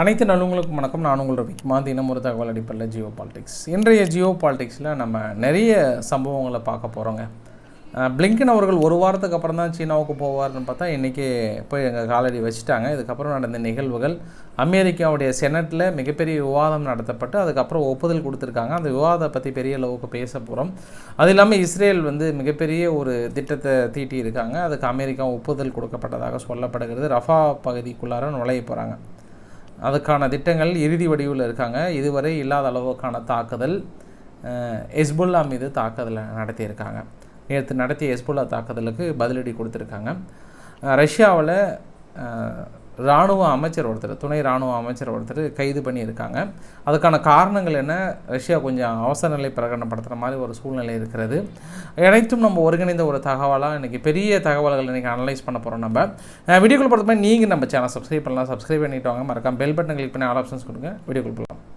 அனைத்து நல்லவங்களுக்கும் வணக்கம். நான் உங்கள் ரவிக்குமா தினம் ஒரு தகவல் அடிப்படையில் ஜியோ பாலிடிக்ஸ். இன்றைய ஜியோ பாலிடிக்ஸில் நம்ம நிறைய சம்பவங்களை பார்க்க போகிறோங்க பிளிங்கன் அவர்கள் ஒரு வாரத்துக்கு அப்புறம் தான் சீனாவுக்கு போவார்னு பார்த்தா இன்றைக்கி போய் எங்கள் காலடி வச்சுட்டாங்க. இதுக்கப்புறம் நடந்த நிகழ்வுகள் அமெரிக்காவுடைய செனட்டில் மிகப்பெரிய விவாதம் நடத்தப்பட்டு அதுக்கப்புறம் ஒப்புதல் கொடுத்துருக்காங்க. அந்த விவாதத்தை பற்றி பெரிய அளவுக்கு பேச போகிறோம் அது இல்லாமல் இஸ்ரேல் வந்து மிகப்பெரிய ஒரு திட்டத்தை தீட்டி இருக்காங்க அதுக்கு அமெரிக்கா ஒப்புதல் கொடுக்கப்பட்டதாக சொல்லப்படுகிறது. ரஃபா பகுதிக்குள்ளார நுழைய போகிறாங்க அதுக்கான திட்டங்கள் இறுதி வடிவில் இருக்காங்க. இதுவரை இல்லாத அளவுக்கான தாக்குதல் எஸ்புல்லா மீது தாக்குதலை நடத்தியிருக்காங்க. நேற்று நடத்திய எஸ்புல்லா தாக்குதலுக்கு பதிலடி கொடுத்துருக்காங்க. ரஷ்யாவில் இராணுவ அமைச்சர் ஒருத்தர் துணை இராணுவ அமைச்சர் ஒருத்தர் கைது பண்ணியிருக்காங்க. அதுக்கான காரணங்கள் என்ன? ரஷ்யா கொஞ்சம் அவசர நிலை பிரகடனப்படுத்துகிற மாதிரி ஒரு சூழ்நிலை இருக்கிறது. அனைத்தும் நம்ம ஒருங்கிணைந்த ஒரு தகவலாக இன்றைக்கி பெரிய தகவல்கள் இன்றைக்கி அனலைஸ் பண்ண போகிறோம் நம்ம. வீடியோக்குள் பொறுத்த மாதிரி நீங்கள் நம்ம சேனல் சப்ஸ்கிரைப் பண்ணலாம். சப்ஸ்கிரைப் பண்ணிவிட்டு வாங்க. மறக்காம பெல் பட்டன் கிளிக் பண்ணி ஆல் ஆப்ஷன்ஸ் கொடுங்க. வீடியோக்குள் போகலாம்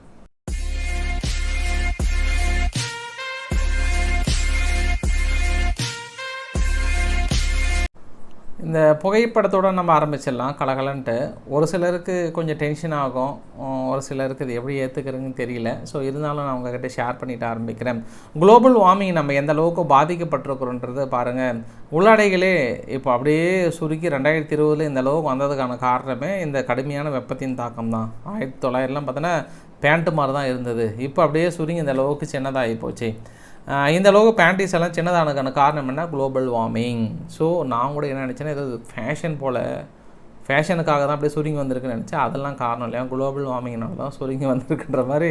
இந்த புகைப்படத்தோட நம்ம ஆரம்பிச்சிடலாம் கலகலன்ட்டு. ஒரு சிலருக்கு கொஞ்சம் டென்ஷன் ஆகும். ஒரு சிலருக்கு இது எப்படி ஏற்றுக்கிறதுன்னு தெரியல. ஸோ இருந்தாலும் நான் உங்ககிட்ட ஷேர் பண்ணிட்டு ஆரம்பிக்கிறேன். குளோபல் வார்மிங் நம்ம எந்த அளவுக்கு பாதிக்கப்பட்டிருக்கிறோன்றது பாருங்கள் உள்ளாடைகளே இப்போ அப்படியே சுருக்கி ரெண்டாயிரத்தி இருபதில் இந்த அளவுக்கு வந்ததுக்கான காரணமே இந்த கடுமையான வெப்பத்தின் தாக்கம் தான். ஆயிரத்தி தொள்ளாயிரம்லாம் பார்த்தோன்னா பேண்ட்டு மாதிரி தான் இருந்தது. இப்போ அப்படியே சுருங்கி இந்த அளவுக்கு சின்னதாகி போச்சு. இந்த அளவுக்கு பேண்டிஸ் எல்லாம் சின்னதானதுக்கான காரணம் என்ன? குளோபல் வார்மிங் ஸோ நான் கூட என்ன நினச்சேன்னா ஏதோ ஃபேஷன் போல் ஃபேஷனுக்காக தான் அப்படியே சுருங்கி வந்திருக்குன்னு நினச்சேன். அதெல்லாம் காரணம் இல்லையா? குளோபல் வார்மிங்னால தான் சுருங்கி வந்திருக்குன்ற மாதிரி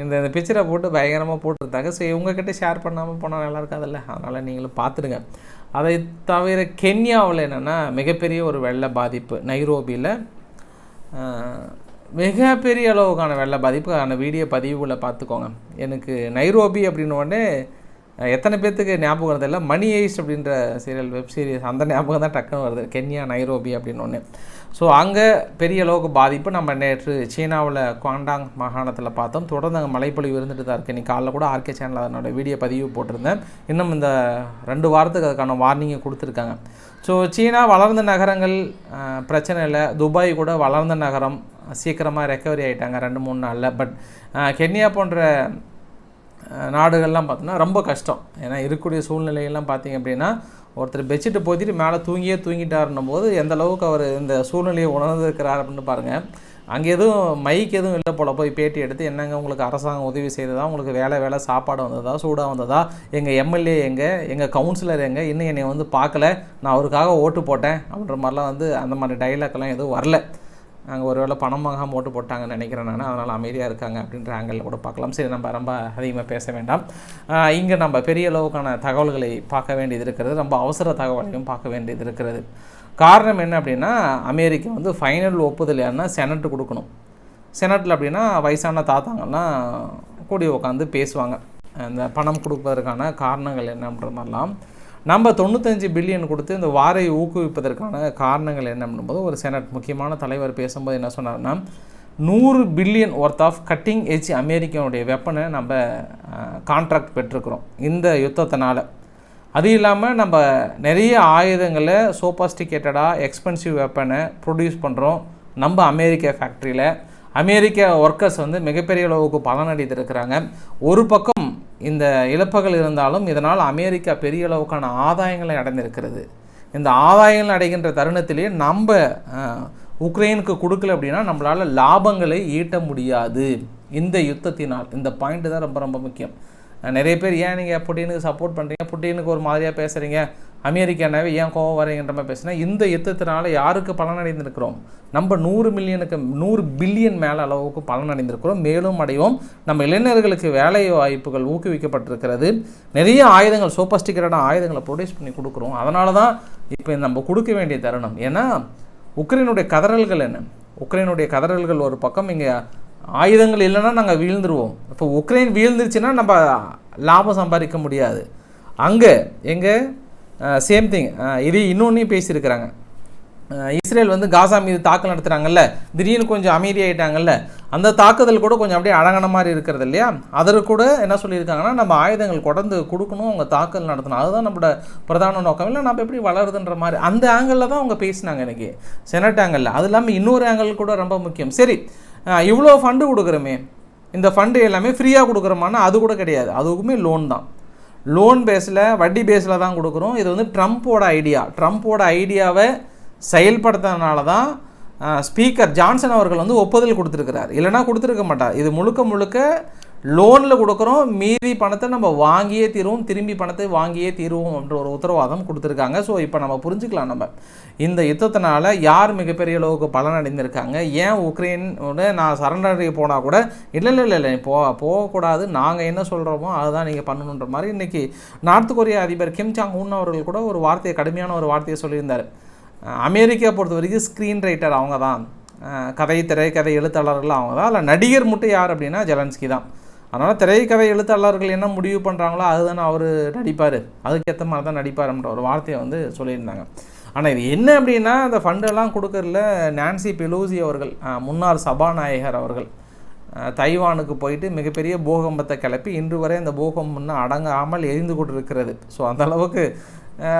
இந்த இந்த பிக்சரை போட்டு பயங்கரமாக போட்டிருந்தாங்க. ஸோ இவங்கக்கிட்ட ஷேர் பண்ணாமல் போனால் நல்லா இருக்காதுல்ல? அதனால் நீங்களும் பார்த்துடுங்க. அதை தவிர கென்யாவில் என்னென்னா மிகப்பெரிய ஒரு வெள்ள பாதிப்பு. நைரோபியில் மிகப்பெரிய அளவுக்கான வெள்ள பாதிப்புக்கான வீடியோ பதிவுகளை பார்த்துக்கோங்க. எனக்கு நைரோபி அப்படின்னு உடனே எத்தனை பேர்த்துக்கு ஞாபகம் வருது இல்லை மணி ஐஸ் அப்படின்ற சீரியல் வெப் சீரிஸ் அந்த ஞாபகம் தான் டக்குன்னு வருது. கென்யா நைரோபி அப்படின்னு ஒன்று ஸோ அங்கே பெரிய அளவுக்கு பாதிப்பு நம்ம நேற்று சீனாவில் குவாண்டாங் மாகாணத்தில் பார்த்தோம். தொடர்ந்து அங்கே மழைப்பொழிவு இருந்துட்டு தான் இருக்குது இன்றைக்கி காலைல கூட ஆர்கே சேனல் அதனோட வீடியோ பதிவு போட்டிருந்தேன். இன்னும் இந்த ரெண்டு வாரத்துக்கு அதுக்கான வார்னிங்கை கொடுத்துருக்காங்க. ஸோ சீனா வளர்ந்த நகரங்கள் பிரச்சனை இல்லை. துபாய் கூட வளர்ந்த நகரம். சீக்கிரமாக ரெக்கவரி ஆகிட்டாங்க ரெண்டு மூணு நாளில். பட் கென்யா போன்ற நாடுகள்லாம் பார்த்தோன்னா ரொம்ப கஷ்டம். ஏன்னா இருக்கக்கூடிய சூழ்நிலையெல்லாம் பார்த்திங்க அப்படின்னா ஒருத்தர் பெட்ஷீட்டை போத்திட்டு மேலே தூங்கியே தூங்கிட்டாருன்னும் போது எந்த அளவுக்கு அவர் இந்த சூழ்நிலையை உணர்ந்திருக்கிறார் அப்படின்னு பாருங்கள் அங்கே எதுவும் மைக் எதுவும் இல்லை போல். போய் பேட்டி எடுத்து என்னங்க உங்களுக்கு அரசாங்கம் உதவி செய்ததா? உங்களுக்கு வேலை வேலை சாப்பாடு வந்ததா? சூடாக வந்ததா? எங்கள் எம்எல்ஏ எங்கே? எங்கள் கவுன்சிலர் எங்கே? இன்னும் என்னை வந்து பார்க்கல. நான் அவருக்காக ஓட்டு போட்டேன். அப்படின்ற மாதிரிலாம் வந்து அந்த மாதிரி டைலாக்லாம் எதுவும் வரல. அங்கே ஒரு வேளை பணமாக ஓட்டு போட்டாங்கன்னு நினைக்கிறேன் நான். அதனால் அமைதியாக இருக்காங்க அப்படின்ற ஆங்கிளில் கூட பார்க்கலாம். சரி நம்ம ரொம்ப அதிகமாக பேச வேண்டாம். இங்கே நம்ம பெரிய அளவுக்கான தகவல்களை பார்க்க வேண்டியது இருக்கிறது. ரொம்ப அவசர தகவலையும் பார்க்க வேண்டியது இருக்கிறது. காரணம் என்ன அப்படின்னா அமெரிக்கா வந்து ஃபைனல் ஒப்புதல் யாருன்னா செனட்டு கொடுக்கணும். செனட்டில் அப்படின்னா வயசான தாத்தாங்கள்லாம் கூடி உட்காந்து பேசுவாங்க. அந்த பணம் கொடுப்பதற்கான காரணங்கள் என்னன்ற மாதிரிலாம் நம்ம தொண்ணூத்தஞ்சு பில்லியன் கொடுத்து இந்த வாரை ஊக்குவிப்பதற்கான காரணங்கள் என்னம்போது ஒரு செனட் முக்கியமான தலைவர் பேசும்போது என்ன சொன்னார்னா நூறு billion worth of cutting edge அமெரிக்காவுடைய வெப்பனை நம்ம கான்ட்ராக்ட் பெற்றிருக்கிறோம் இந்த யுத்தத்தினால். அது இல்லாமல் நம்ம நிறைய ஆயுதங்களை சோபாஸ்டிகேட்டடாக எக்ஸ்பென்சிவ் வெப்பனை ப்ரொடியூஸ் பண்ணுறோம் நம்ம அமெரிக்க ஃபேக்ட்ரியில் அமெரிக்க ஒர்க்கர்ஸ் வந்து மிகப்பெரிய அளவுக்கு பலனடைந்திருக்கிறாங்க ஒரு பக்கம் இந்த இழப்புகள் இருந்தாலும் இதனால் அமெரிக்கா பெரிய அளவுக்கான ஆதாயங்களை அடைந்திருக்கிறது. இந்த ஆதாயங்கள் அடைகின்ற தருணத்திலேயே நம்ம உக்ரைனுக்கு கொடுக்கல அப்படின்னா நம்மளால் லாபங்களை ஈட்ட முடியாது. இந்த யுத்தத்தினால் இந்த பாயிண்ட் தான் ரொம்ப ரொம்ப முக்கியம். நிறைய பேர் ஏன் நீங்கள் புட்டினுக்கு சப்போர்ட் பண்ணுறீங்க புட்டினுக்கு ஒரு மாதிரியாக பேசுகிறீங்க அமெரிக்கானாவே ஏன் கோவம் வரீங்கன்ற மாதிரி பேசுனா இந்த யுத்தத்தினால யாருக்கு பலனடைந்திருக்கிறோம்? நம்ம நூறு மில்லியனுக்கு நூறு பில்லியன் மேலே அளவுக்கு பலனடைந்திருக்கிறோம். மேலும் அடைவோம். நம்ம இளைஞர்களுக்கு வேலை வாய்ப்புகள் ஊக்குவிக்கப்பட்டிருக்கிறது. நிறைய ஆயுதங்கள் சோபஸ்டிகேட்டான ஆயுதங்களை ப்ரொடியூஸ் பண்ணி கொடுக்குறோம். அதனால தான் இப்போ நம்ம கொடுக்க வேண்டிய தருணம். ஏன்னா உக்ரைனுடைய கதறல்கள் என்ன? உக்ரைனுடைய கதறல்கள் ஒரு பக்கம் இங்கே ஆயுதங்கள் இல்லைன்னா நாங்கள் வீழ்ந்துருவோம். இப்போ உக்ரைன் வீழ்ந்துருச்சுன்னா நம்ம லாபம் சம்பாதிக்க முடியாது. அங்கே எங்கே சேம் திங் இது இன்னொன்றையும் பேசியிருக்கிறாங்க. இஸ்ரேல் வந்து காசா மீது தாக்கல் நடத்துகிறாங்கல்ல திடீர்னு கொஞ்சம் அமைதியாயிட்டாங்கல்ல அந்த தாக்குதல் கூட கொஞ்சம் அப்படியே அடங்கின மாதிரி இருக்கிறது இல்லையா? அதற்கு கூட என்ன சொல்லியிருக்காங்கன்னா நம்ம ஆயுதங்கள் கொடந்து கொடுக்கணும் அவங்க தாக்கல் நடத்தணும். அதுதான் நம்மளோட பிரதான நோக்கம். இல்லை நம்ம எப்படி வளருதுன்ற மாதிரி. அந்த ஆங்கிளில் தான் அவங்க பேசினாங்க எனக்கு செனட் ஆங்கிளில் அது இல்லாமல் இன்னொரு ஆங்கிள் கூட ரொம்ப முக்கியம். சரி இவ்வளோ ஃபண்டு கொடுக்குறோமே. இந்த ஃபண்டு எல்லாமே ஃப்ரீயாக கொடுக்குறோமானா அது கூட கிடையாது. அதுக்குமே லோன் தான். லோன் பேஸில் வட்டி பேஸில் தான் கொடுக்குறோம். இது வந்து ட்ரம்ப்போட ஐடியா ட்ரம்ப்போட ஐடியாவை செயல்படுத்துறதுனால தான் ஸ்பீக்கர் ஜான்சன் அவர்கள் வந்து ஒப்புதல் கொடுத்துருக்கிறார். இல்லைனா கொடுத்துருக்க மாட்டார். இது முழுக்க முழுக்க லோனில் கொடுக்குறோம் மீதி பணத்தை நம்ம வாங்கியே தீருவோம் திரும்பி பணத்தை வாங்கியே தீருவோம் என்ற ஒரு உத்தரவாதம் கொடுத்துருக்காங்க. ஸோ இப்போ நம்ம புரிஞ்சுக்கலாம் நம்ம. இந்த யுத்தத்தினால யார் மிகப்பெரிய அளவுக்கு பலன் அடைந்திருக்காங்க ஏன் உக்ரைனோட நான் சரணடைய போனால் கூட இல்லை இல்லை இல்லை இல்லை போ போகக்கூடாது. நாங்கள் என்ன சொல்கிறோமோ அதுதான் நீங்கள் பண்ணணுன்ற மாதிரி இன்றைக்கி நார்த் கொரியா அதிபர் கிம் சாங் உன் அவர்கள் கூட ஒரு வார்த்தையை கடுமையான ஒரு வார்த்தையை சொல்லியிருந்தார். அமெரிக்கா பொறுத்த வரைக்கும் ஸ்க்ரீன் ரைட்டர் அவங்க தான். கதை திரைக்கதை எழுத்தாளர்கள் அவங்க தான். இல்லை நடிகர் மட்டும் யார் அப்படின்னா ஜெலன்ஸ்கி தான். அதனால் திரைக்கதை எழுத்தாளர்கள் என்ன முடிவு பண்ணுறாங்களோ அதுதானே அவர் நடிப்பார். அதுக்கேற்ற மாதிரி தான் நடிப்பார்ன்ற ஒரு வார்த்தையை வந்து சொல்லியிருந்தாங்க. ஆனால் இது என்ன அப்படின்னா அந்த ஃபண்டெல்லாம் கொடுக்கறதுல நான்சி பெலூசி அவர்கள் முன்னாள் சபாநாயகர் அவர்கள் தைவானுக்கு போயிட்டு மிகப்பெரிய பூகம்பத்தை கிளப்பி இன்று வரை அந்த பூகம்பம்னு அடங்காமல் எரிந்து கொண்டிருக்கிறது. ஸோ அந்த அளவுக்கு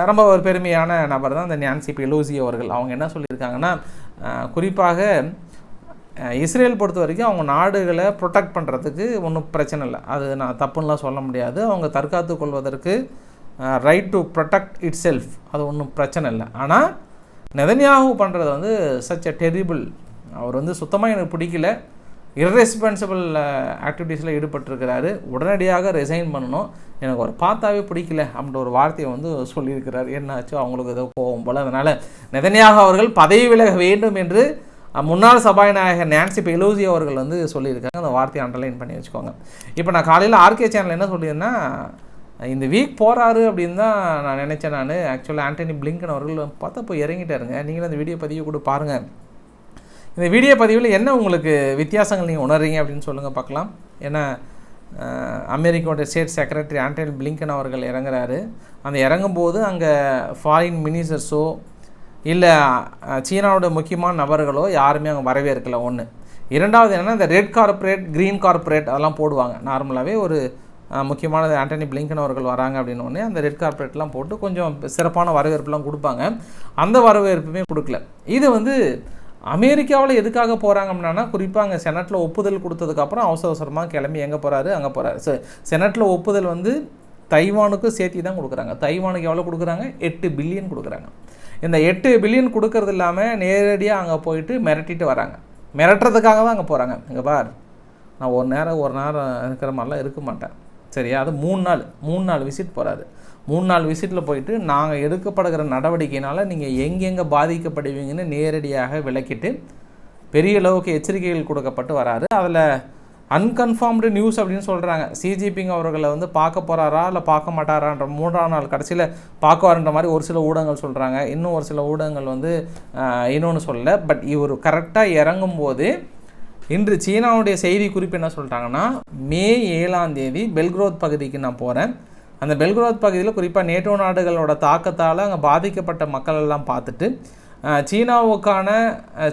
ரொம்ப ஒரு பெருமையான நபர் தான் இந்த நான்சி பெலூசி அவர்கள். அவங்க என்ன சொல்லியிருக்காங்கன்னா குறிப்பாக இஸ்ரேல் பொறுத்த வரைக்கும் அவங்க நாடுகளை ப்ரொடெக்ட் பண்ணுறதுக்கு ஒன்றும் பிரச்சனை இல்லை. அது நான் தப்புன்னெலாம் சொல்ல முடியாது. அவங்க தற்காத்து கொள்வதற்கு right to protect itself அது ஒன்றும் பிரச்சனை இல்லை. ஆனால் நெதன்யாகு பண்ணுறது வந்து சச் அ டெரிபிள் அவர் வந்து சுத்தமாக எனக்கு பிடிக்கல. இர்ரெஸ்பான்சிபிள் ஆக்டிவிட்டீஸில் ஈடுபட்டிருக்கிறாரு. உடனடியாக ரிசைன் பண்ணணும். எனக்கு ஒரு பார்த்தாவே பிடிக்கல அப்படின்ற ஒரு வார்த்தையை வந்து சொல்லியிருக்கிறார். என்னாச்சோ? அவங்களுக்கு ஏதோ கோவம் போல். அதனால் நெதன்யாக அவர்கள் பதவி விலக வேண்டும் என்று முன்னாள் சபாநாயகர் நான்சி பெலோசி அவர்கள் வந்து சொல்லியிருக்காங்க. அந்த வார்த்தையை அண்டர்லைன் பண்ணி வச்சுக்கோங்க. இப்போ நான் காலையில் ஆர்கே சேனல் என்ன சொல்லியிருந்தேன் இந்த வீக் போகிறாரு அப்படின்னு தான் நான் நினச்சேன் நான். ஆக்சுவலாக ஆண்டனி பிளிங்கன் அவர்கள் பார்த்தா இப்போ இறங்கிட்டாருங்க. நீங்களும் அந்த வீடியோ பதிவு கூட பாருங்கள் இந்த வீடியோ பதிவில் என்ன உங்களுக்கு வித்தியாசங்கள் நீங்கள் உணர்றீங்க அப்படின்னு சொல்லுங்கள் பார்க்கலாம். ஏன்னா அமெரிக்காவோட ஸ்டேட் செக்ரட்டரி ஆண்டனி பிளிங்கன் அவர்கள் இறங்குறாரு. அந்த இறங்கும்போது அங்கே ஃபாரின் மினிஸ்டர்ஸோ இல்லை சீனாவோட முக்கியமான நபர்களோ யாருமே அங்கே வரவேற்கலை ஒன்று இரண்டாவது என்னென்னா இந்த ரெட் கார்ப்பரேட் க்ரீன் கார்ப்பரேட் அதெல்லாம் போடுவாங்க. நார்மலாகவே ஒரு முக்கியமானது ஆண்டனி பிளிங்கன் அவர்கள் வராங்க அப்படின்னு ஒன்று அந்த ரெட் கார்ப்பரேட்லாம் போட்டு கொஞ்சம் சிறப்பான வரவேற்புலாம் கொடுப்பாங்க. அந்த வரவேற்புமே கொடுக்கல. இது வந்து அமெரிக்காவில் எதுக்காக போகிறாங்க அப்படின்னா குறிப்பாக அங்கே செனட்டில் ஒப்புதல் கொடுத்ததுக்கப்புறம் அவசர அவசரமாக கிளம்பி எங்கே போகிறாரு அங்கே போகிறாரு ஸோ செனட்டில் ஒப்புதல் வந்து தைவானுக்கும் சேர்த்தி தான் கொடுக்குறாங்க. தைவானுக்கு எவ்வளோ கொடுக்குறாங்க? எட்டு பில்லியன் கொடுக்குறாங்க. இந்த எட்டு பில்லியன் கொடுக்கறது இல்லாமல் நேரடியாக அங்கே போயிட்டு மிரட்டிட்டு வராங்க. மிரட்டுறதுக்காக தான் அங்கே போகிறாங்க இங்கே பார். நான் ஒரு நேரம் ஒரு நேரம் இருக்கிற மாதிரிலாம் இருக்க மாட்டேன். சரியா? அது மூணு நாள். மூணு நாள் விசிட் போகிறாரு மூணு நாள் விசிட்டில் போயிட்டு நாங்கள் எடுக்கப்படுகிற நடவடிக்கையினால் நீங்கள் எங்கெங்கே பாதிக்கப்படுவீங்கன்னு நேரடியாக விளக்கிட்டு பெரிய அளவுக்கு எச்சரிக்கைகள் கொடுக்கப்பட்டு வராரு. அதில் அன்கன்ஃபார்ம்டு நியூஸ் அப்படின்னு சொல்கிறாங்க சிஜிபிங் அவர்களை வந்து பார்க்க போகிறாரா இல்லை பார்க்க மாட்டாரான்ற மூன்றாம் நாள் கடைசியில் பார்க்குவாருன்ற மாதிரி ஒரு சில ஊடகங்கள் சொல்கிறாங்க இன்னும் ஒரு சில ஊடகங்கள் வந்து இன்னொன்று சொல்லலை. பட் இவர் கரெக்டாக இறங்கும் போது இன்று சீனாவுடைய செய்தி குறிப்பு என்ன சொல்லிட்டாங்கன்னா மே ஏழாம் தேதி பெல்க்ரோத் பகுதிக்கு நான் போகிறேன் அந்த பெல்க்ரோத் பகுதியில் குறிப்பாக நேட்டோ நாடுகளோட தாக்கத்தால் அங்கே பாதிக்கப்பட்ட மக்கள் எல்லாம் பார்த்துட்டு சீனாவுக்கான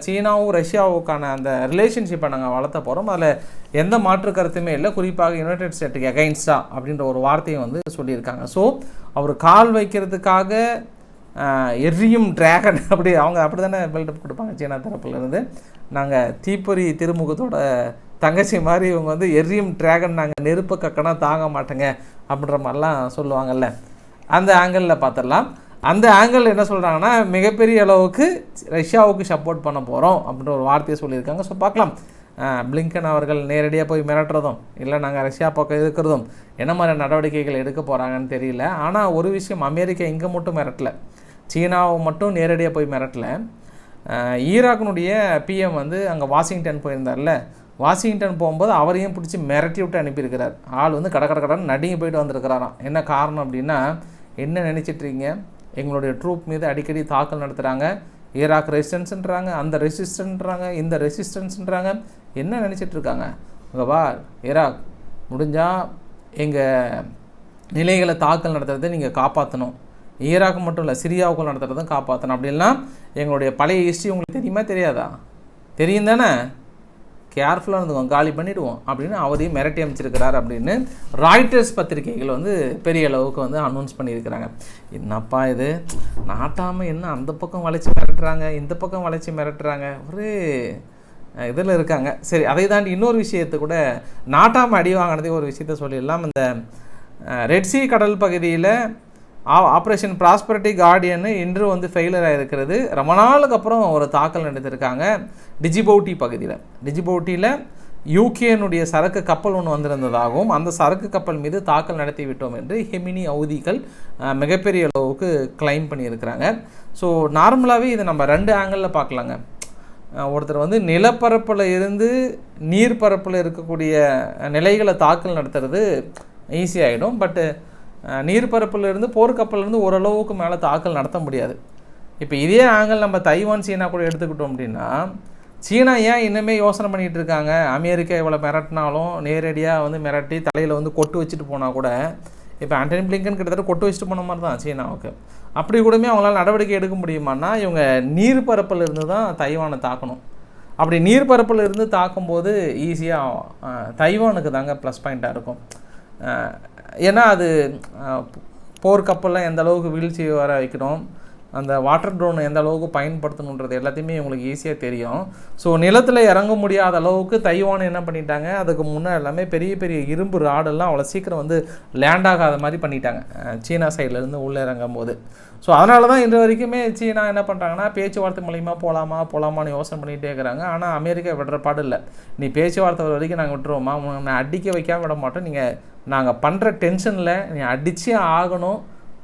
சீனாவும் ரஷ்யாவுக்கான அந்த ரிலேஷன்ஷிப்பை நாங்கள் வளர்த்த போகிறோம் அதில் எந்த மாற்று கருத்துமே இல்லை. குறிப்பாக யுனைடெட் ஸ்டேட்டுக்கு எகைன்ஸ்டா அப்படின்ற ஒரு வார்த்தையை வந்து சொல்லியிருக்காங்க. ஸோ அவர் கால் வைக்கிறதுக்காக எரியும் டிராகன் அப்படி அவங்க அப்படி தானே பில்டப் கொடுப்பாங்க சீனா தரப்புலேருந்து. நாங்கள் தீப்பொறி திருமுகத்தோட தங்கச்சி மாதிரி இவங்க வந்து எரியும் டிராகன் நாங்கள் நெருப்பு கக்கனா தாங்க மாட்டேங்க அப்படின்ற மாதிரிலாம் சொல்லுவாங்கல்ல. அந்த ஆங்கிளில் பார்த்துடலாம். அந்த ஆங்கிள் என்ன சொல்கிறாங்கன்னா மிகப்பெரிய அளவுக்கு ரஷ்யாவுக்கு சப்போர்ட் பண்ண போகிறோம் அப்படின்ற ஒரு வார்த்தையை சொல்லியிருக்காங்க. ஸோ பார்க்கலாம். பிளிங்கன் அவர்கள் நேரடியாக போய் மிரட்டுறதும் இல்லை நாங்கள் ரஷ்யா பக்கம் இருக்கிறதும் என்ன மாதிரி நடவடிக்கைகள் எடுக்க போகிறாங்கன்னு தெரியல. ஆனால் ஒரு விஷயம் அமெரிக்கா இங்கே மட்டும் மிரட்டலை. சீனாவை மட்டும் நேரடியாக போய் மிரட்டல. ஈராக்கினுடைய பிஎம் வந்து அங்கே வாஷிங்டன் போயிருந்தார்ல. வாஷிங்டன் போகும்போது அவரையும் பிடிச்சி மிரட்டி விட்டு அனுப்பியிருக்கிறார். ஆள் வந்து கட கட கடன் நடுங்கி போயிட்டு வந்திருக்கிறாராம். என்ன காரணம் அப்படின்னா என்ன நினச்சிட்ருக்கீங்க எங்களுடைய ட்ரூப் மீது அடிக்கடி தாக்கல் நடத்துகிறாங்க ஈராக் ரெசிஸ்டன்ஸ்ன்றாங்க அந்த ரெசிஸ்டன்ட்றாங்க இந்த ரெசிஸ்டன்ஸ்ன்றாங்க என்ன நினச்சிட்டு இருக்காங்க? இங்கே வா ஈராக் முடிஞ்சால் எங்கள் நிலைகளை தாக்கல் நடத்துறதை நீங்கள் காப்பாற்றணும் ஈராக் மட்டும் இல்லை சிரியாவுக்குள் நடத்துகிறதும் காப்பாற்றணும் அப்படின்லாம் எங்களுடைய பழைய ஹிஸ்ட்ரி உங்களுக்கு தெரியுமா தெரியாதா? தெரியும் தானே? கேர்ஃபுல்லாக இருந்துக்கோங்க காலி பண்ணிவிடுவோம் அப்படின்னு அவரையும் மிரட்டி அமைச்சிருக்கிறார் அப்படின்னு ராய்டர்ஸ் பத்திரிகைகள் வந்து பெரிய அளவுக்கு வந்து அனௌன்ஸ் பண்ணியிருக்கிறாங்க. என்னப்பா இது? நாட்டாமல் என்ன அந்த பக்கம் வளைச்சி மிரட்டுறாங்க இந்த பக்கம் வளைச்சி மிரட்டுறாங்க? ஒரு இதில் இருக்காங்க. சரி அதை தாண்டி இன்னொரு விஷயத்தை கூட நாட்டாம அடி வாங்கினதே ஒரு விஷயத்த சொல்லிடலாம். இந்த ரெட்சி கடல் பகுதியில் ஆப்ரேஷன் ப்ராஸ்பரிட்டி கார்டியன் இன்று வந்து ஃபெயிலியர் ஆகிருக்கிறது ரொம்ப நாளுக்கு அப்புறம் ஒரு தாக்கல் நடத்திருக்காங்க டிஜிபோட்டி பகுதியில். டிஜிபோட்டியில் யூகேனுடைய சரக்கு கப்பல் ஒன்று வந்திருந்ததாகவும் அந்த சரக்கு கப்பல் மீது தாக்கல் நடத்தி விட்டோம் என்று ஹெமினி அவுதிகள் மிகப்பெரிய அளவுக்கு கிளைம் பண்ணியிருக்கிறாங்க. ஸோ நார்மலாகவே இதை நம்ம ரெண்டு ஆங்கிளில் பார்க்கலாங்க. ஒருத்தர் வந்து நிலப்பரப்பில் இருந்து நீர்ப்பரப்பில் இருக்கக்கூடிய நிலைகளை தாக்கல் நடத்துறது ஈஸியாகிடும் பட்டு நீர்ப்பரப்பில் இருந்து போர்க்கப்பல்லேருந்து ஓரளவுக்கு மேலே தாக்கல் நடத்த முடியாது. இப்போ இதே ஆங்கிள் நம்ம தைவான் சீனா கூட எடுத்துக்கிட்டோம் அப்படின்னா சீனா ஏன் இன்னுமே யோசனை பண்ணிகிட்டு இருக்காங்க? அமெரிக்கா இவ்வளோ மிரட்டினாலும் நேரடியாக வந்து மிரட்டி தலையில் வந்து கொட்டு வச்சுட்டு போனால் கூட இப்போ ஆண்டனி பிளிங்கன் கிட்டத்தட்ட கொட்டு வச்சுட்டு போன மாதிரி தான் சீனாவுக்கு. அப்படி கூடமே அவங்களால நடவடிக்கை எடுக்க முடியுமான்னா இவங்க நீர்ப்பரப்பில் இருந்து தான் தைவானை தாக்கணும். அப்படி நீர்ப்பரப்பில் இருந்து தாக்கும்போது ஈஸியாக தைவானுக்கு தாங்க ப்ளஸ் பாயிண்ட்டாக இருக்கும். ஏன்னா அது அஹ், போர்க்கப்பல்லாம் எந்த அளவுக்கு வீழ்ச்சி வர வைக்கணும். அந்த வாட்டர் ட்ரோன் எந்த அளவுக்கு பயன்படுத்தணுன்றது எல்லாத்தையுமே உங்களுக்கு ஈஸியாக தெரியும். ஸோ நிலத்தில் இறங்க முடியாத அளவுக்கு தைவான் என்ன பண்ணிட்டாங்க? அதுக்கு முன்னே எல்லாமே பெரிய பெரிய இரும்பு ராடெல்லாம் அவ்வளோ சீக்கிரம் வந்து லேண்ட் ஆகாத மாதிரி பண்ணிட்டாங்க. சீனா சைட்லேருந்து உள்ளே இறங்கும் போது. ஸோ அதனால தான் இன்று வரைக்குமே சீனா என்ன பண்ணுறாங்கன்னா பேச்சுவார்த்தை மூலியமாக போகலாமா போகலாமான்னு யோசனை பண்ணிகிட்டே இருக்கிறாங்க. ஆனால் அமெரிக்கா விடுற பாடு இல்லை. நீ பேச்சுவார்த்தை வர வரைக்கும் நாங்கள் விட்டுருவோமா? உன்னை அடிக்க வைக்காம விட மாட்டோம். நீங்கள் நாங்கள் பண்ணுற டென்ஷனில் நீ அடித்தே ஆகணும்.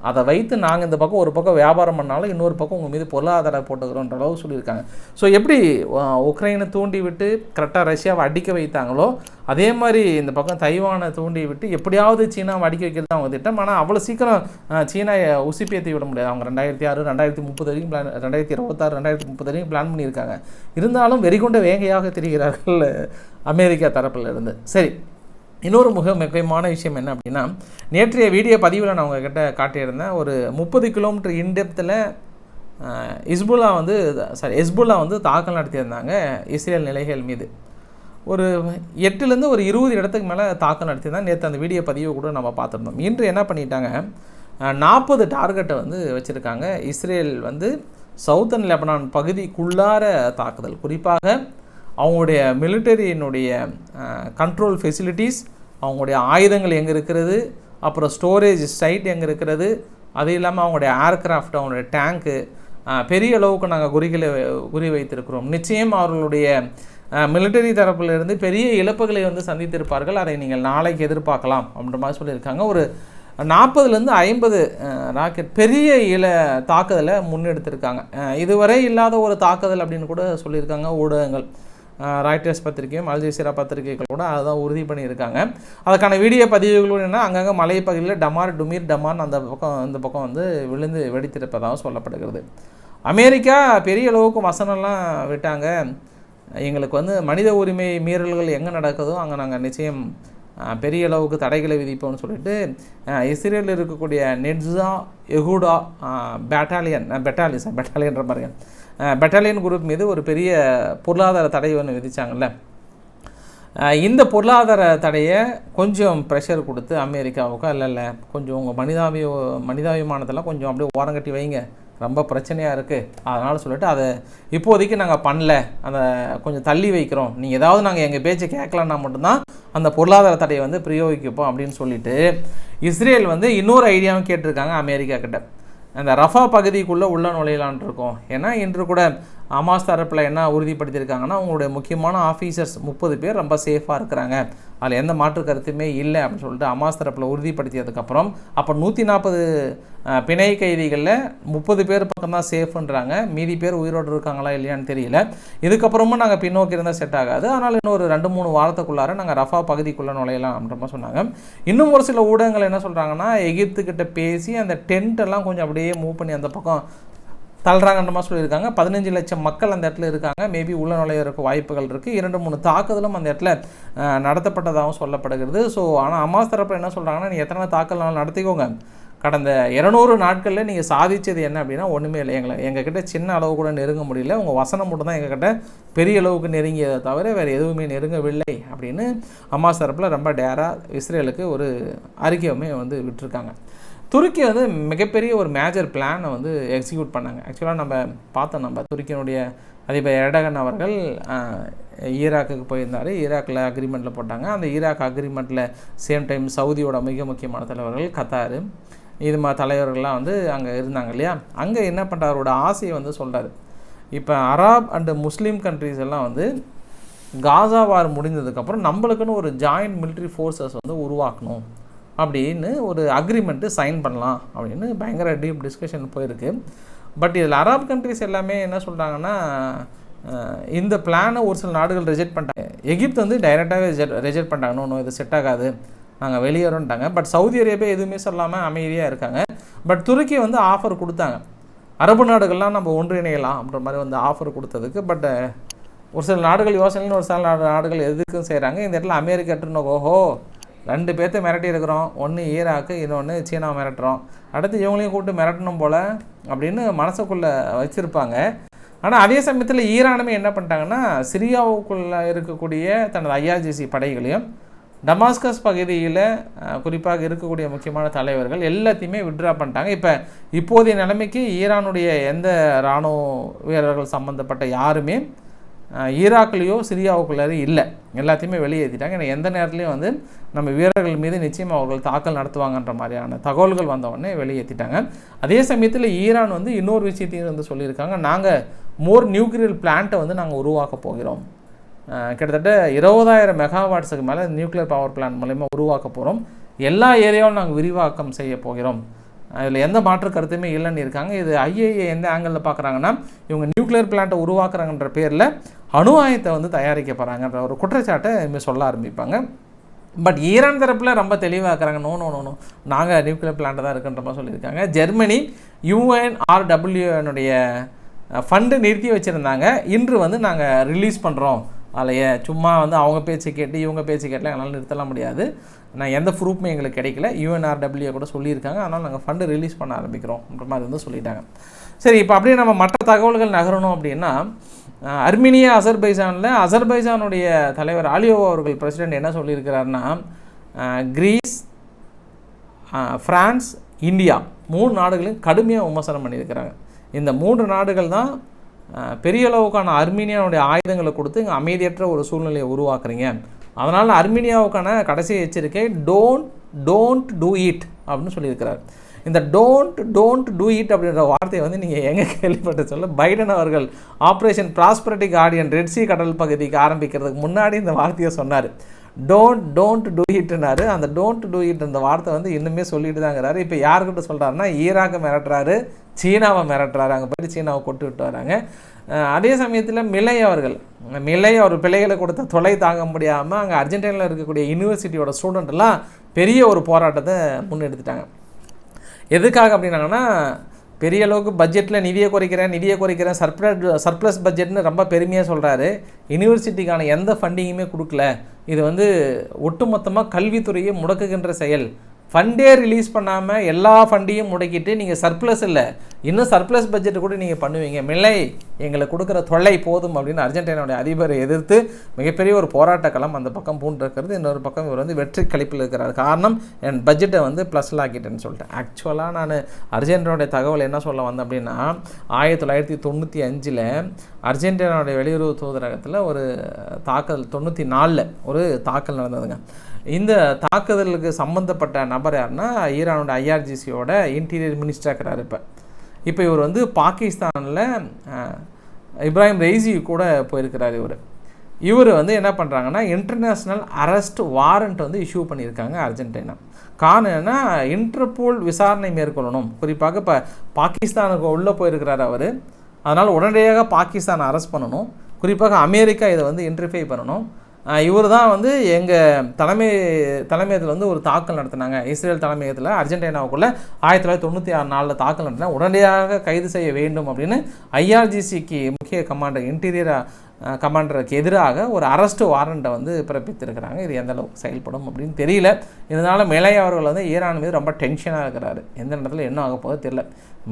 அதை வைத்து நாங்கள் இந்த பக்கம் ஒரு பக்கம் வியாபாரம் பண்ணாலும் இன்னொரு பக்கம் உங்கள் மீது பொருளாதார போட்டுக்கிறோன்ற அளவு சொல்லியிருக்காங்க. ஸோ எப்படி உக்ரைனை தூண்டி விட்டு கரெக்டாக ரஷ்யாவை அடிக்க வைத்தாங்களோ அதே மாதிரி இந்த பக்கம் தைவானை தூண்டி விட்டு எப்படியாவது சீனாவை அடிக்க வைக்கிறது தான் அவங்க திட்டம். ஆனால் அவ்வளோ சீக்கிரம் சீனா சீனாவை விட முடியாது. அவங்க ரெண்டாயிரத்தி ஆறு ரெண்டாயிரத்தி முப்பது வரைக்கும் பிளான் ரெண்டாயிரத்தி இருபத்தாறு ரெண்டாயிரத்தி முப்பது வரைக்கும் பிளான் பண்ணியிருக்காங்க. இருந்தாலும் வெறிகொண்ட வேகையாக தெரிகிறார்கள் அமெரிக்கா தரப்பில் இருந்து சரி இன்னொரு மிக முக்கியமான விஷயம் என்ன அப்படின்னா நேற்றைய வீடியோ பதிவில் நான் உங்ககிட்ட காட்டியிருந்தேன் ஒரு முப்பது கிலோமீட்டர் இன்டெப்த்தில் இஸ்புல்லா வந்து சாரி எஸ்புல்லா வந்து தாக்கல் நடத்தியிருந்தாங்க இஸ்ரேல் நிலைகள் மீது. ஒரு எட்டுலேருந்து ஒரு இருபது இடத்துக்கு மேலே தாக்கல் நடத்தியிருந்தாங்க. நேற்று அந்த வீடியோ பதிவை கூட நம்ம பார்த்துருந்தோம். இன்று என்ன பண்ணிட்டாங்க நாற்பது டார்கெட்டை வந்து வச்சுருக்காங்க. இஸ்ரேல் வந்து சவுத்தன் லெபனான் பகுதிக்குள்ளார தாக்குதல். குறிப்பாக அவங்களுடைய மிலிட்டரியினுடைய கண்ட்ரோல் ஃபெசிலிட்டிஸ் அவங்களுடைய ஆயுதங்கள் எங்கே இருக்கிறது அப்புறம் ஸ்டோரேஜ் சைட் எங்கே இருக்கிறது அது இல்லாமல் அவங்களுடைய ஏர்கிராஃப்ட் அவங்களுடைய டேங்க்கு பெரிய அளவுக்கு நாங்கள் குறிகளை குறி வைத்திருக்கிறோம். நிச்சயம் அவர்களுடைய மிலிட்டரி தரப்பிலிருந்து பெரிய இழப்புகளை வந்து சந்தித்திருப்பார்கள். அதை நீங்கள் நாளைக்கு எதிர்பார்க்கலாம் அப்படின்ற மாதிரி சொல்லியிருக்காங்க. ஒரு நாற்பதுலேருந்து ஐம்பது ராக்கெட் பெரிய இல தாக்குதலை முன்னெடுத்திருக்காங்க. இதுவரை இல்லாத ஒரு தாக்குதல் அப்படின்னு கூட சொல்லியிருக்காங்க ஊடகங்கள். ராய்டர்ஸ் பத்திரிகையும் அல்ஜசீரா பத்திரிகைகள் கூட அதுதான் உறுதி பண்ணியிருக்காங்க. அதுக்கான வீடியோ பதிவுகளும் என்ன அங்கங்கே மலைப்பகுதியில் டமார் டுமீர் டமான் அந்த பக்கம் அந்த பக்கம் வந்து விழுந்து வெடித்திருப்பதாகவும் சொல்லப்படுகிறது. அமெரிக்கா பெரிய அளவுக்கு வசனம்லாம் விட்டாங்க. எங்களுக்கு வந்து மனித உரிமை மீறல்கள் எங்கே நடக்குதோ அங்கே நாங்கள் நிச்சயம் பெரிய அளவுக்கு தடைகளை விதிப்போம்னு சொல்லிட்டு இஸ்ரேலில் இருக்கக்கூடிய நெட்ஸா எகுடா பேட்டாலியன் பெட்டாலியன் சார் பெட்டாலியன்ற பாருங்க பெட்டாலியன் குரூப் மீது ஒரு பெரிய பொருளாதார தடை ஒன்று விதிச்சாங்கல்ல. இந்த பொருளாதார தடையை கொஞ்சம் ப்ரெஷர் கொடுத்து அமெரிக்காவுக்கு இல்லை இல்லை கொஞ்சம் உங்கள் மனிதாபிய மனிதாபிமானத்தெல்லாம் கொஞ்சம் அப்படியே ஓரங்கட்டி வைங்க. ரொம்ப பிரச்சனையாக இருக்குது அதனால் சொல்லிட்டு அதை இப்போதைக்கு நாங்கள் பண்ணல. அந்த கொஞ்சம் தள்ளி வைக்கிறோம். நீங்கள் ஏதாவது நாங்கள் எங்கள் பேச்சை கேட்கலன்னா மட்டும்தான் அந்த பொருளாதார தடையை வந்து பிரயோகிக்கப்போம் அப்படின்னு சொல்லிட்டு இஸ்ரேல் வந்து இன்னொரு ஐடியாவும் கேட்டிருக்காங்க அமெரிக்கா கிட்ட. அந்த ரஃபா பகுதிக்குள்ளே உள்ள நுழையலான் இருக்கோம். ஏன்னா இன்று கூட அமாஸ் தரப்பில் என்ன உறுதிப்படுத்தியிருக்காங்கன்னா அவங்களுடைய முக்கியமான ஆஃபீஸர்ஸ் முப்பது பேர் ரொம்ப சேஃபாக இருக்கிறாங்க. அதில் எந்த மாற்று கருத்துமே இல்லை அப்படின்னு சொல்லிட்டு அமாஸ் தரப்பில் உறுதிப்படுத்தியதுக்கப்புறம் அப்போ நூற்றி நாற்பது பிணை கைதிகளில் முப்பது பேர் பக்கம் தான் சேஃப்ன்றாங்க மீதி பேர் உயிரோடு இருக்காங்களா இல்லையான்னு தெரியல. இதுக்கப்புறமும் நாங்கள் பின்னோக்கி இருந்தால் செட் ஆகாது. அதனால் இன்னும் ஒரு ரெண்டு மூணு வாரத்துக்குள்ளார நாங்கள் ரஃபா பகுதிக்குள்ளே நுழையலாம் அப்படின்ற மாதிரி சொன்னாங்க. இன்னும் ஒரு சில ஊடகங்கள் என்ன சொல்கிறாங்கன்னா எகிப்துக்கிட்ட பேசி அந்த டென்ட் எல்லாம் கொஞ்சம் அப்படியே மூவ் பண்ணி அந்த பக்கம் தள்ளுறாங்கன்ற மாதிரி சொல்லியிருக்காங்க. பதினஞ்சு லட்சம் மக்கள் அந்த இடத்துல இருக்காங்க. மேபி உள்ள நுழையிறதுக்கு வாய்ப்புகள் இருக்குது இரண்டு மூணு தாக்குதலும் அந்த இடத்துல நடத்தப்பட்டதாகவும் சொல்லப்படுகிறது. ஸோ ஆனால் அம்மாஸ் தரப்பு என்ன சொல்கிறாங்கன்னா நீ எத்தனை தாக்கல் நடத்திக்கோங்க. கடந்த இரநூறு நாட்களில் நீங்கள் சாதித்தது என்ன அப்படின்னா ஒன்றுமே இல்லை. எங்களை எங்ககிட்ட சின்ன அளவு கூட நெருங்க முடியல. உங்கள் வசனம் மட்டும் தான் எங்ககிட்ட பெரிய அளவுக்கு நெருங்கியதை தவிர வேறு எதுவுமே நெருங்கவில்லை அப்படின்னு அம்மா தரப்பில் ரொம்ப டேராக இஸ்ரேலுக்கு ஒரு அறிக்கையுமே வந்து விட்டுருக்காங்க. துருக்கி வந்து மிகப்பெரிய ஒரு மேஜர் பிளானை வந்து எக்ஸிக்யூட் பண்ணாங்க. ஆக்சுவலாக நம்ம பார்த்தோம் நம்ம துருக்கியினுடைய அதிபர் எடகன் அவர்கள் ஈராக்குக்கு போயிருந்தார். ஈராக்கில் அக்ரிமெண்ட்டில் போட்டாங்க. அந்த ஈராக் அக்ரிமெண்ட்டில் சேம் டைம் சவுதியோட மிக முக்கியமான தலைவர்கள் கத்தார். இது மா தலைவர்கள்லாம் வந்து அங்கே இருந்தாங்க இல்லையா? அங்கே என்ன பண்ணுறாரோட ஆசையை வந்து சொல்கிறார் இப்போ அராப் அண்டு முஸ்லீம் கண்ட்ரீஸ் எல்லாம் வந்து காசா வார் முடிஞ்சதுக்கப்புறம் நம்மளுக்குன்னு ஒரு ஜாயிண்ட் மிலிட்ரி ஃபோர்ஸஸ் வந்து உருவாக்கணும். அப்படின்னு ஒரு அக்ரிமெண்ட்டு சைன் பண்ணலாம் அப்படின்னு பயங்கர டீப் டிஸ்கஷன் போயிருக்கு. பட் இதில் அரப் கண்ட்ரிஸ் எல்லாமே என்ன சொல்கிறாங்கன்னா இந்த பிளானை ஒரு சில நாடுகள் ரிஜெக்ட் பண்ணிட்டாங்க. எகிப்து வந்து டைரெக்டாகவே ரிஜெக்ட் பண்ணிட்டாங்க. ஒன்றும் இது செட் ஆகாது. நாங்கள் வெளியேறோன்ட்டாங்க பட் சவுதி அரேபியா எதுவுமே சொல்லாமல் அமைதியாக இருக்காங்க. பட் துருக்கி வந்து ஆஃபர் கொடுத்தாங்க. அரபு நாடுகள்லாம் நம்ம ஒன்றிணையலாம் அப்படின்ற மாதிரி வந்து ஆஃபர் கொடுத்ததுக்கு. பட் ஒரு சில நாடுகள் யோசனைன்னு ஒரு சில நாடுகள் எதுக்கும் செய்கிறாங்க இந்த இடத்துல அமெரிக்கா ஓஹோ ரெண்டு பேர்த்த மிரட்டி இருக்கிறோம். ஒன்று ஈராக்கு இன்னொன்று சீனா மிரட்டுறோம். அடுத்து இவங்களையும் கூப்பிட்டு மிரட்டணும் போல் அப்படின்னு மனசுக்குள்ளே வச்சுருப்பாங்க. ஆனால் அதே சமயத்தில் ஈரானுமே என்ன பண்ணிட்டாங்கன்னா சிரியாவுக்குள்ளே இருக்கக்கூடிய தனது ஐஆர்ஜிசி படைகளையும் டமாஸ்கஸ் பகுதியில் குறிப்பாக இருக்கக்கூடிய முக்கியமான தலைவர்கள் எல்லாத்தையுமே விட்ரா பண்ணிட்டாங்க. இப்போ இப்போதைய நிலைமைக்கு ஈரானுடைய எந்த இராணுவ வீரர்கள் சம்மந்தப்பட்ட யாருமே ஈராக்லேயோ சிரியாவுக்குள்ளே இல்லை. எல்லாத்தையுமே வெளியேற்றிட்டாங்க ஏன்னா எந்த நேரத்துலையும் வந்து நம்ம வீரர்கள் மீது நிச்சயம் அவர்கள் தாக்கல் நடத்துவாங்கன்ற மாதிரியான தகவல்கள் வந்தவுடனே வெளியேற்றிட்டாங்க அதே சமயத்தில் ஈரான் வந்து இன்னொரு விஷயத்தையும் வந்து சொல்லியிருக்காங்க. நாங்கள் மோர் நியூக்ளியர் பிளான்ட்டை வந்து நாங்கள் உருவாக்க போகிறோம். கிட்டத்தட்ட இருபதாயிரம் மெகாவாட்ஸுக்கு மேலே நியூக்ளியர் பவர் பிளான்ட் மூலயமா உருவாக்க போகிறோம் எல்லா ஏரியாவும் நாங்கள் விரிவாக்கம் செய்ய போகிறோம். அதில் எந்த மாற்று கருத்துமே இல்லைன்னு இருக்காங்க. இது ஐஏஏ எந்த ஆங்கிளில் பார்க்குறாங்கன்னா இவங்க நியூக்ளியர் பிளான்ட்டை உருவாக்குறாங்கன்ற பேரில் அணு ஆயத்தை வந்து தயாரிக்க போகிறாங்கன்ற ஒரு குற்றச்சாட்டை இனிமேல் சொல்ல ஆரம்பிப்பாங்க. பட் ஈரான் தரப்பில் ரொம்ப தெளிவாக்குறாங்க. No no no no. நாங்கள் நியூக்ளியர் பிளான்ட் தான் இருக்குன்ற மாதிரி சொல்லியிருக்காங்க. ஜெர்மனி யூஎன்ஆர்டபிள்யூனுடைய ஃபண்டு நிறுத்தி வச்சுருந்தாங்க. இன்று வந்து நாங்கள் ரிலீஸ் பண்ணுறோம் அதில் சும்மா வந்து அவங்க பேச்சு கேட்டு இவங்க பேச்சு கேட்டலாம் எங்களால் நிறுத்தலாம் முடியாது. நான் எந்த ப்ரூஃப்மே எங்களுக்கு கிடைக்கல. யூஎன்ஆர்டபிள்யூ கூட சொல்லியிருக்காங்க. அதனால் நாங்கள் ஃபண்டு ரிலீஸ் பண்ண ஆரம்பிக்கிறோம்ன்ற மாதிரி வந்து சொல்லிட்டாங்க. சரி இப்போ அப்படியே நம்ம மற்ற தகவல்கள் நகரணும் அப்படின்னா அர்மீனியா அசர்பைசானில் அசர்பைசானுடைய தலைவர் ஆலியோ அவர்கள் பிரசிடெண்ட் என்ன சொல்லியிருக்கிறாருன்னா கிரீஸ் ஃப்ரான்ஸ் இந்தியா மூணு நாடுகளையும் கடுமையாக விமர்சனம் பண்ணியிருக்கிறாங்க. இந்த மூன்று நாடுகள் தான் பெரிய அளவுக்கான அர்மீனியாவுடைய ஆயுதங்களை கொடுத்து இங்கே அமைதியற்ற ஒரு சூழ்நிலையை உருவாக்குறீங்க. அதனால் அர்மீனியாவுக்கான கடைசி எச்சரிக்கை டோன்ட் டோன்ட் டூ இட் அப்படின்னு சொல்லியிருக்கிறார். இந்த டோன்ட் டோன்ட் டூ இட் அப்படின்ற வார்த்தையை வந்து நீங்கள் எங்கே கேள்விப்பட்ட சொல்ல? பைடன் அவர்கள் operation prosperity guardian red sea கடல் பகுதிக்கு ஆரம்பிக்கிறதுக்கு முன்னாடி இந்த வார்த்தையை சொன்னார். டோன்ட் டோன்ட் டூ இட்னாரு அந்த டோன்ட் டூ இட் அந்த வார்த்தை வந்து இன்னுமே சொல்லிட்டு தாங்கிறாரு இப்போ யாருக்கிட்ட சொல்கிறாருன்னா ஈராக்கை மிரட்டுறாரு சீனாவை மிரட்டுறாரு. அங்கே போயிட்டு சீனாவை கொட்டு விட்டு வராங்க. அதே சமயத்தில் மிலை அவர்கள் மிலை அவர் பிள்ளைகளை கொடுத்த தொலை தாங்க முடியாமல் அங்கே அர்ஜென்டினாவில் இருக்கக்கூடிய யூனிவர்சிட்டியோட ஸ்டூடெண்ட்லாம் பெரிய ஒரு போராட்டத்தை முன்னெடுத்துட்டாங்க. எதுக்காக அப்படின்னாங்கன்னா பெரிய அளவுக்கு பட்ஜெட்டில் நிதியை குறைக்கிறேன் நிதியை குறைக்கிறேன் சர்ப்ளஸ் சர்ப்ளஸ் பட்ஜெட்னு ரொம்ப பெருமையாக சொல்கிறாரு யூனிவர்சிட்டிக்கான எந்த ஃபண்டிங்குமே கொடுக்கல. இது வந்து ஒட்டுமொத்தமாக கல்வித்துறையை முடக்குகின்ற செயல். ஃபண்டே ரிலீஸ் பண்ணாமல் எல்லா ஃபண்டையும் முடக்கிட்டு நீங்கள் சர்ப்ளஸ் இல்லை. இன்னும் சர்ப்ளஸ் பட்ஜெட் கூட நீங்கள் பண்ணுவீங்க. மில்லை எங்களுக்கு கொடுக்குற தொல்லை போதும் அப்படின்னு அர்ஜென்டினாவுடைய அதிபரை எதிர்த்து மிகப்பெரிய ஒரு போராட்ட களம் அந்த பக்கம் பூண்டிருக்கிறது. இன்னொரு பக்கம் இவர் வந்து வெற்றி கழிப்பில் இருக்கிறார். காரணம் என் பட்ஜெட்டை வந்து ப்ளஸில் ஆக்கிட்டேன்னு சொல்லிட்டேன். ஆக்சுவலாக நான் அர்ஜென்டினாவுடைய தகவல் என்ன சொல்ல வந்தேன் அப்படின்னா ஆயிரத்தி தொள்ளாயிரத்தி தொண்ணூற்றி அஞ்சில் அர்ஜென்டினாவுடைய வெளியுறவு தூதரகத்தில் ஒரு தாக்குதல் தொண்ணூற்றி நாலில் ஒரு தாக்கல் நடந்ததுங்க. இந்த தாக்குதலுக்கு சம்மந்தப்பட்ட நபர் யாருன்னா ஈரானோட ஐஆர்ஜிசியோட இன்டீரியர் மினிஸ்டராக இருக்கிறார் இப்போ. இப்போ இவர் வந்து பாகிஸ்தானில் இப்ராஹிம் ரெய்சி கூட போயிருக்கிறார் இவர். இவர் வந்து என்ன பண்ணுறாங்கன்னா இன்டர்நேஷ்னல் அரெஸ்ட் வாரண்ட் வந்து இஷ்யூ பண்ணியிருக்காங்க அர்ஜென்டினா. காரணம் என்னென்னா இன்டர்போல் விசாரணை மேற்கொள்ளணும். குறிப்பாக இப்போ பாகிஸ்தானுக்கு உள்ளே போயிருக்கிறார் அவர். அதனால் உடனடியாக பாகிஸ்தான் அரெஸ்ட் பண்ணணும். குறிப்பாக அமெரிக்கா இதை வந்து இன்டர்ஃபை பண்ணணும். இவர் தான் வந்து எங்கள் தலைமை தலைமையத்தில் வந்து ஒரு தாக்கல் நடத்தினாங்க. இஸ்ரேல் தலைமையத்தில் அர்ஜென்டினாவுக்குள்ளே ஆயிரத்தி தொள்ளாயிரத்தி தொண்ணூற்றி ஆறு நாலில் தாக்கல் நடத்தினா உடனடியாக கைது செய்ய வேண்டும் அப்படின்னு ஐஆர்ஜிசிக்கு முக்கிய கமாண்டர் இன்டீரியர் கமாண்டருக்கு எதிராக ஒரு அரெஸ்ட் வாரண்ட்டை வந்து பிறப்பித்திருக்கிறாங்க. இது எந்த அளவுக்கு செயல்படும் அப்படின்னு தெரியல. இருந்தாலும் மிலை அவர்கள் வந்து ஈரான் மீது ரொம்ப டென்ஷனாக இருக்கிறாரு. எந்த இடத்துல என்ன ஆக போதோ தெரியல.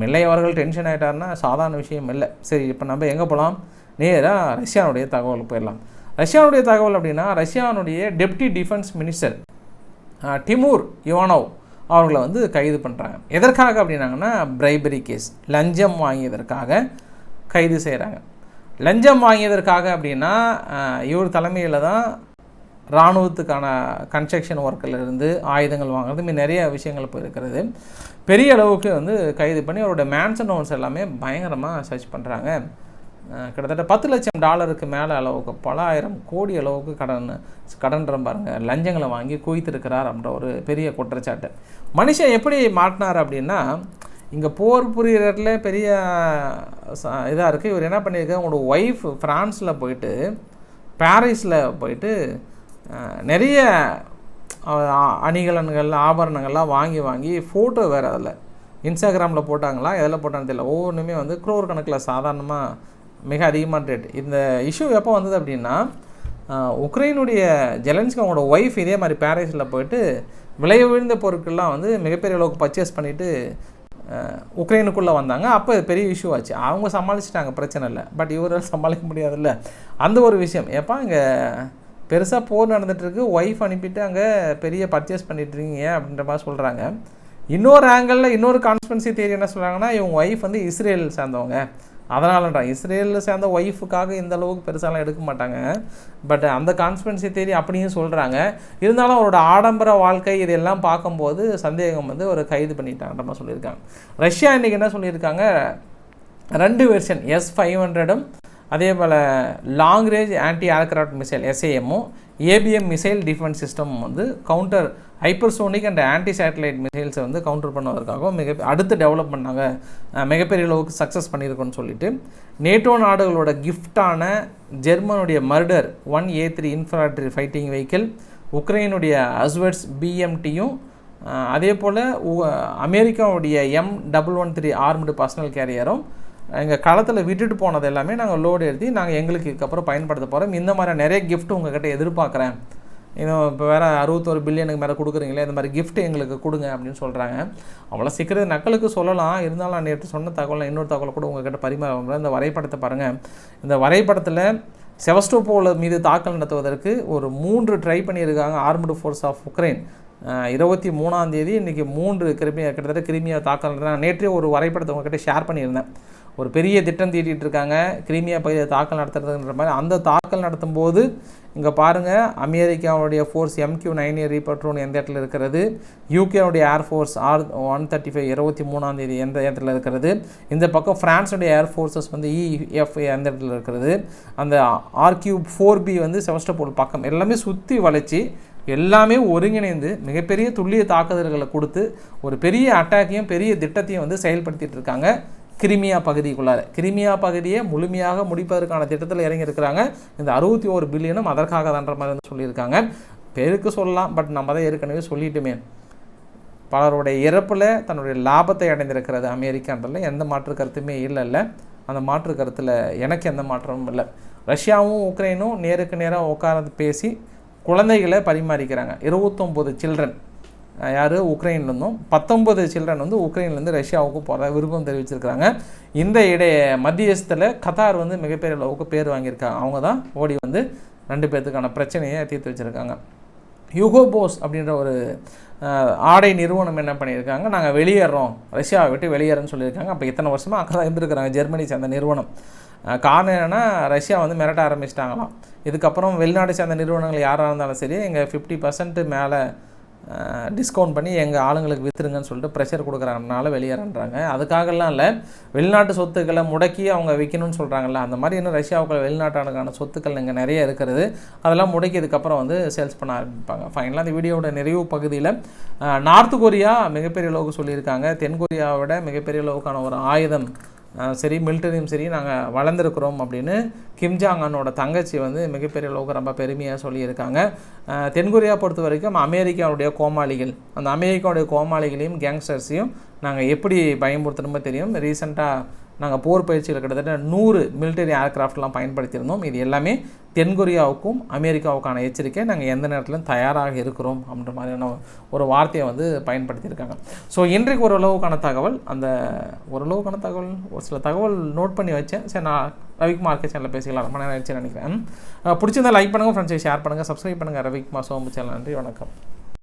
மில்லை அவர்கள் டென்ஷன் ஆகிட்டாருன்னா சாதாரண விஷயம் இல்லை. சரி இப்போ நம்ம எங்கே போகலாம் நேராக ரஷ்யாவுடைய தகவலுக்கு போயிடலாம். ரஷ்யாவுடைய தகவல் அப்படின்னா ரஷ்யாவுடைய deputy defence minister Timur Ivanov அவர்களை வந்து கைது பண்ணுறாங்க எதற்காக அப்படின்னாங்கன்னா பிரைபரி கேஸ் லஞ்சம் வாங்கியதற்காக கைது செய்கிறாங்க லஞ்சம் வாங்கியதற்காக அப்படின்னா இவர் தலைமையில் தான் இராணுவத்துக்கான கன்ஸ்ட்ரக்ஷன் ஒர்க்கில் இருந்து ஆயுதங்கள் வாங்குறது மாதிரி நிறைய விஷயங்கள் போயிருக்கிறது. பெரிய அளவுக்கு வந்து கைது பண்ணி அவரோட மேன்சன் நோன்ஸ் எல்லாமே பயங்கரமாக சர்ச் பண்ணுறாங்க கிட்டத்தட்ட பத்து லட்சம் டாலருக்கு மேலே அளவுக்கு பல ஆயிரம் கோடி அளவுக்கு கடன் கடன்ற பாருங்கள் லஞ்சங்களை வாங்கி குவித்திருக்கிறார் அப்படின்ற ஒரு பெரிய குற்றச்சாட்டு. மனுஷன் எப்படி மாட்டினார் அப்படின்னா இங்கே போர் புரியறதுல பெரிய இதாக இருக்குது இவர் என்ன பண்ணியிருக்காரு? உங்களோட ஒய்ஃப் ஃப்ரான்ஸில் போயிட்டு பாரிஸில் போயிட்டு நிறைய அணிகலன்கள் ஆபரணங்கள்லாம் வாங்கி வாங்கி ஃபோட்டோ வேறு அதில். இன்ஸ்டாகிராமில் போட்டாங்களா? எதில் போட்டான்னு தெரியல. ஒவ்வொன்றுமே வந்து குரோர் கணக்கில் சாதாரணமாக மிக அதிகமான ரேட் இந்த இஷ்யூ எப்போ வந்தது அப்படின்னா உக்ரைனுடைய ஜெலன்ஸ்கி அவங்களோட ஒய்ஃப் இதே மாதிரி பாரிஸில் போயிட்டு விலை உயர்ந்த பொருட்கள்லாம் வந்து மிகப்பெரிய அளவுக்கு பர்ச்சேஸ் பண்ணிவிட்டு உக்ரைனுக்குள்ளே வந்தாங்க. அப்போ இது பெரிய இஷ்யூ ஆச்சு. அவங்க சமாளிச்சிட்டாங்க பிரச்சனை இல்லை. பட் இவரால் சமாளிக்க முடியாதுல்ல. அந்த ஒரு விஷயம். எப்போ அங்கே பெருசாக போர் நடந்துகிட்ருக்கு ஒய்ஃப் அனுப்பிட்டு அங்கே பெரிய பர்ச்சேஸ் பண்ணிட்டுருக்கீங்க அப்படின்ற மாதிரி சொல்கிறாங்க இன்னொரு ஆங்கிளில் இன்னொரு கான்ஸ்பென்சி தேரி என்ன சொல்கிறாங்கன்னா இவங்க ஒய்ஃப் வந்து இஸ்ரேல் சேர்ந்தவங்க. அதனாலன்றாங்க இஸ்ரேலில் சேர்ந்த ஒய்ஃபுக்காக இந்த அளவுக்கு பெருசாலாம் எடுக்க மாட்டாங்க. பட் அந்த கான்ஸ்பிரன்சி தேரி அப்படியும் சொல்கிறாங்க இருந்தாலும் அவரோட ஆடம்பர வாழ்க்கை இதெல்லாம் பார்க்கும்போது சந்தேகம் வந்து ஒரு கைது பண்ணிட்டாங்க சொல்லியிருக்காங்க. ரஷ்யா இன்றைக்கி என்ன சொல்லியிருக்காங்க? ரெண்டு வெர்ஷன் எஸ் ஃபைவ் ஹண்ட்ரடும் அதே போல் long range anti aircraft missile எஸ்ஏஎம்மும் ABM missile defence system வந்து counter hypersonic and anti satellite மிசைல்ஸை வந்து கவுண்டர் பண்ணுவதற்காகவும் மிக அடுத்து டெவலப் பண்ணாங்க மிகப்பெரிய அளவுக்கு சக்ஸஸ் பண்ணியிருக்கோன்னு சொல்லிட்டு நேட்டோ நாடுகளோட கிஃப்டான ஜெர்மனுடைய Marder one A three infantry fighting vehicle உக்ரைனுடைய அஸ்வர்ட்ஸ் பிஎம்டியும் அதே போல் அமெரிக்காவுடைய M double one three armoured personnel கேரியரும் எங்கள் களத்தில் விட்டுட்டு போனது எல்லாமே நாங்கள் லோடு எழுதி நாங்கள் எங்களுக்கு இதுக்கப்புறம் பயன்படுத்த போகிறோம் இந்த மாதிரி நிறைய கிஃப்ட் உங்கள்கிட்ட எதிர்பார்க்குறேன். இன்னும் இப்போ வேறு அறுபத்தோரு பில்லியனுக்கு மேலே கொடுக்குறீங்களே இந்த மாதிரி கிஃப்ட் எங்களுக்கு கொடுங்க அப்படின்னு சொல்கிறாங்க அவ்வளோ சீக்கிரம் நக்கலுக்கு சொல்லலாம். இருந்தாலும் நான் நேற்று சொன்ன தகவல் இன்னொரு தகவல் கூட உங்ககிட்ட பரிமாற இந்த வரைபடத்தை பாருங்கள் இந்த வரைபடத்தில் செவஸ்டோபோல மீது தாக்கல் நடத்துவதற்கு ஒரு மூன்று ட்ரை பண்ணியிருக்காங்க. ஆர்மடு ஃபோர்ஸ் ஆஃப் உக்ரைன் இருபத்தி மூணாம் தேதி இன்றைக்கி மூன்று கிருமியா கிட்டத்தட்ட கிருமியா தாக்கல் நடத்தினாங்க நேற்றே ஒரு வரைபடத்தை உங்ககிட்ட ஷேர் பண்ணியிருந்தேன். ஒரு பெரிய திட்டம் தீட்டிகிட்டு இருக்காங்க கிரீமியா பகுதியை தாக்கல் நடத்துறதுன்ற மாதிரி அந்த தாக்கல் நடத்தும் போது இங்கே பாருங்கள் அமெரிக்காவுடைய force MQ nine A reaper drone எந்த இடத்துல இருக்கிறது? யூகேவுடைய air force R one thirty five இருபத்தி மூணாம் தேதி எந்த இடத்துல இருக்கிறது? இந்த பக்கம் ஃப்ரான்ஸுடைய ஏர்ஃபோர்ஸஸ் வந்து இஎஃப்ஏ எந்த இடத்துல இருக்கிறது? அந்த ஆர்கியூ ஃபோர் பி வந்து செவஸ்டபோல் பக்கம் எல்லாமே சுற்றி வளைச்சி எல்லாமே ஒருங்கிணைந்து மிகப்பெரிய துல்லிய தாக்குதல்களை கொடுத்து ஒரு பெரிய அட்டாக்கையும் பெரிய திட்டத்தையும் வந்து செயல்படுத்திகிட்டு இருக்காங்க கிரிமியா பகுதிக்குள்ளார கிரிமியா பகுதியை முழுமையாக முடிப்பதற்கான திட்டத்தில் இறங்கியிருக்கிறாங்க. இந்த அறுபத்தி ஒரு பில்லியனும் அதற்காக தான்ற மாதிரி சொல்லியிருக்காங்க. பேருக்கு சொல்லலாம் பட் நம்ம தான் ஏற்கனவே சொல்லிட்டுமே. பலருடைய இறப்பில் தன்னுடைய லாபத்தை அடைந்திருக்கிறது அமெரிக்கான்றதில் எந்த மாற்று கருத்துமே இல்லைல்ல. அந்த மாற்று கருத்தில் எனக்கு எந்த மாற்றமும் இல்லை. ரஷ்யாவும் உக்ரைனும் நேருக்கு நேராக உட்கார்ந்து பேசி குழந்தைகளை பரிமாறிக்கிறாங்க. இருபத்தொம்போது சில்ட்ரன் யார்? உக்ரைன்லேருந்தும் பத்தொன்பது சில்ட்ரன் வந்து உக்ரைன்லேருந்து ரஷ்யாவுக்கு போகிற விருப்பம் தெரிவிச்சிருக்கிறாங்க. இந்த இடைய மத்தியஸ்தில் கத்தார் வந்து மிகப்பெரிய அளவுக்கு பேர் வாங்கியிருக்காங்க அவங்க தான் ஓடி வந்து ரெண்டு பேர்த்துக்கான பிரச்சனையை தீர்த்து வச்சுருக்காங்க. யுகோ போஸ் அப்படின்ற ஒரு ஆடை நிறுவனம் என்ன பண்ணியிருக்காங்க? நாங்கள் வெளியேறோம். ரஷ்யாவை விட்டு வெளியேறோன்னு சொல்லியிருக்காங்க. அப்போ இத்தனை வருஷமாக அங்கே தான் இருந்திருக்கிறாங்க. ஜெர்மனி சேர்ந்த நிறுவனம். காரணம் என்னென்னா ரஷ்யா வந்து மிரட்ட ஆரம்பிச்சிட்டாங்களாம். இதுக்கப்புறம் வெளிநாடு சேர்ந்த நிறுவனங்கள் யாராக இருந்தாலும் சரி எங்கள் ஃபிஃப்டி பர்சன்ட் மேலே டிஸ்கவுண்ட் பண்ணி எங்கள் ஆளுங்களுக்கு விற்றுருங்கன்னு சொல்லிட்டு ப்ரெஷர் கொடுக்குறாங்கனால வெளியேறன்றாங்க. அதுக்காகலாம் இல்லை வெளிநாட்டு சொத்துக்களை முடக்கி அவங்க விற்கணும்னு சொல்கிறாங்கல்ல அந்த மாதிரி இன்னும் ரஷ்யாவுக்குள்ள வெளிநாட்டானுக்கான சொத்துக்கள் இங்கே நிறைய இருக்கிறது. அதெல்லாம் முடக்கியதுக்கப்புறம் வந்து சேல்ஸ் பண்ண ஆரம்பிப்பாங்க. ஃபைனலாக அந்த வீடியோவோட நிறைவு பகுதியில் நார்த் கொரியா மிகப்பெரிய அளவுக்கு சொல்லியிருக்காங்க. தென் கொரியாவை விட மிகப்பெரிய அளவுக்கான ஒரு ஆயுதம் சரி மில்டரியும் சரி நாங்கள் வளர்ந்துருக்குறோம் அப்படின்னு கிம் அன்னோட தங்கச்சி வந்து மிகப்பெரிய அளவுக்கு ரொம்ப பெருமையாக சொல்லியிருக்காங்க. தென்கொரியா பொறுத்த வரைக்கும் அமெரிக்காவுடைய கோமாளிகள் அந்த அமெரிக்காவுடைய கோமாளிகளையும் கேங்ஸ்டர்ஸையும் நாங்கள் எப்படி பயமுறுத்தணுமோ தெரியும். ரீசெண்டாக நாங்கள் போர் பயிற்சியில் கிட்டத்தட்ட நூறு மிலிட்டரி ஏர்கிராஃப்ட்லாம் பயன்படுத்தியிருந்தோம். இது எல்லாமே தென்கொரியாவுக்கும் அமெரிக்காவுக்கான எச்சரிக்கை. நாங்கள் எந்த நேரத்திலும் தயாராக இருக்கிறோம் அப்படின்ற மாதிரியான ஒரு வார்த்தையை வந்து பயன்படுத்தியிருக்காங்க. ஸோ இன்றைக்கு ஓரளவுக்கான தகவல் அந்த ஓரளவுக்கான தகவல் ஒரு சில தகவல் நோட் பண்ணி வச்சேன். சரி நான் ரவிக்குமார் சேனலில் பேசிக்கலாம். ரொம்ப நேரம் ஆயிடுச்சு நினைக்கிறேன். அஹ் பிடிச்சிருந்தா லைக் பண்ணுங்கள் ஃப்ரெண்ட்ஸை ஷேர் பண்ணுங்கள் சப்ஸ்கிரைப் பண்ணுங்கள் ரவிக்குமார் சோம்பு சேனல் நன்றி வணக்கம்.